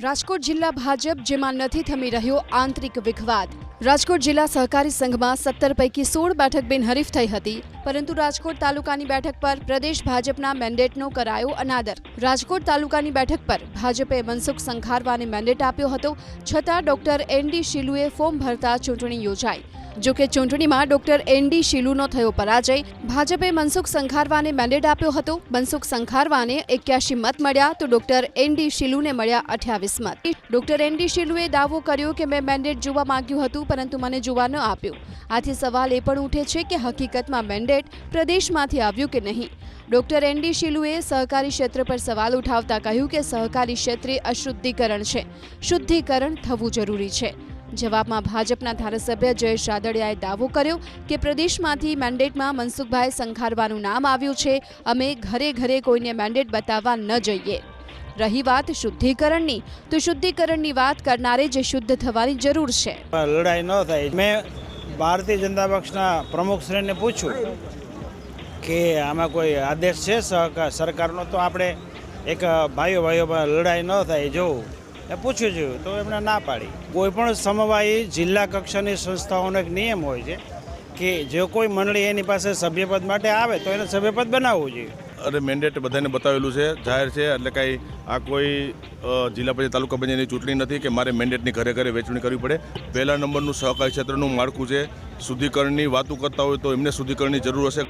રાજકોટ જિલ્લા ભાજપ, જેમાં નથી થમી રહ્યો આંતરિક વિખવાદ. રાજકોટ જિલ્લા સહકારી સંઘમાં સત્તર પૈકી સોળ બેઠક બિનહરીફ થઈ હતી, પરંતુ રાજકોટ તાલુકાની બેઠક પર પ્રદેશ ભાજપના મેન્ડેટનો કરાયો અનાદર. રાજકોટ તાલુકાની બેઠક પર ભાજપે મનસુખ સંખારવાને મેન્ડેટ આપ્યો હતો, છતાં ડોક્ટર એન ડી શિલુએ ફોર્મ ભરતા ચૂંટણી યોજાઈ. જો કે ચૂંટણીમાં ડોક્ટર એન ડી શિલુનો થયો પરાજય. ભાજપે મનસુખ સંખારવાને મેન્ડેટ આપ્યો હતો. મનસુખ સંખારવાને એક્યાસી મત મળ્યા તો ડોક્ટર એન ડી શિલુને મળ્યા અઠ્યાવીસ મત. ડોક્ટર એન ડી શિલુએ દાવો કર્યો કે મેં મેન્ડેટ જોવા માંગ્યું હતું, પરંતુ મને જોવા ન આપ્યું. આથી સવાલ એ પણ ઉઠે છે કે હકીકતમાં મેન્ડેટ પ્રદેશમાંથી આવ્યું કે નહીં? ડોક્ટર એન ડી શિલુએ સહકારી ક્ષેત્ર પર સવાલ ઉઠાવતા કહ્યું કે સહકારી ક્ષેત્રે અશુદ્ધિકરણ છે. શુદ્ધિકરણ થવું જરૂરી છે. જવાબમાં ભાજપના ધારાસભ્ય જયેશ રાદડિયાએ દાવો કર્યો કે પ્રદેશમાંથી મેન્ડેટમાં મનસુખભાઈ સંખારવાનું નામ આવ્યું છે. અમે ઘરે ઘરે કોઈને મેન્ડેટ બતાવવા ન જઈએ. રહી વાત શુદ્ધિકરણની. તો શુદ્ધિકરણની વાત કરનારે જે શુદ્ધ થવાની જરૂર છે. લડાઈ ન થાય. મેં ભારતીય જનતા પક્ષના પ્રમુખશ્રીને પૂછ્યું કે આમાં કોઈ આદેશ છે સરકારનો? તો આપણે એક ભાઈઓ ભાઈઓ લડાઈ ન થાય. જોવું એ પૂછ્યું જોયું તો એમણે ના પાડી. કોઈ પણ સમવાયી જિલ્લા કક્ષાની સંસ્થાઓનો એક નિયમ હોય છે કે જો કોઈ મંડળી એની પાસે સભ્યપદ માટે આવે, તો એને સભ્યપદ બનાવવું જોઈએ. અરે મેન્ડેટ બધાને બતાવેલું છે, જાહેર છે, એટલે કાંઈ આ કોઈ જિલ્લા પંચાયત તાલુકા પંચાયતની ચૂંટણી નથી કે મારે મેન્ડેટની ઘરે ઘરે વેચણી કરવી પડે. પહેલા નંબરનું સહકારી ક્ષેત્રનું માળખું છે. શુદ્ધિકરણની વાતો કરતા હોય તો એમને શુદ્ધિકરણની જરૂર હશે.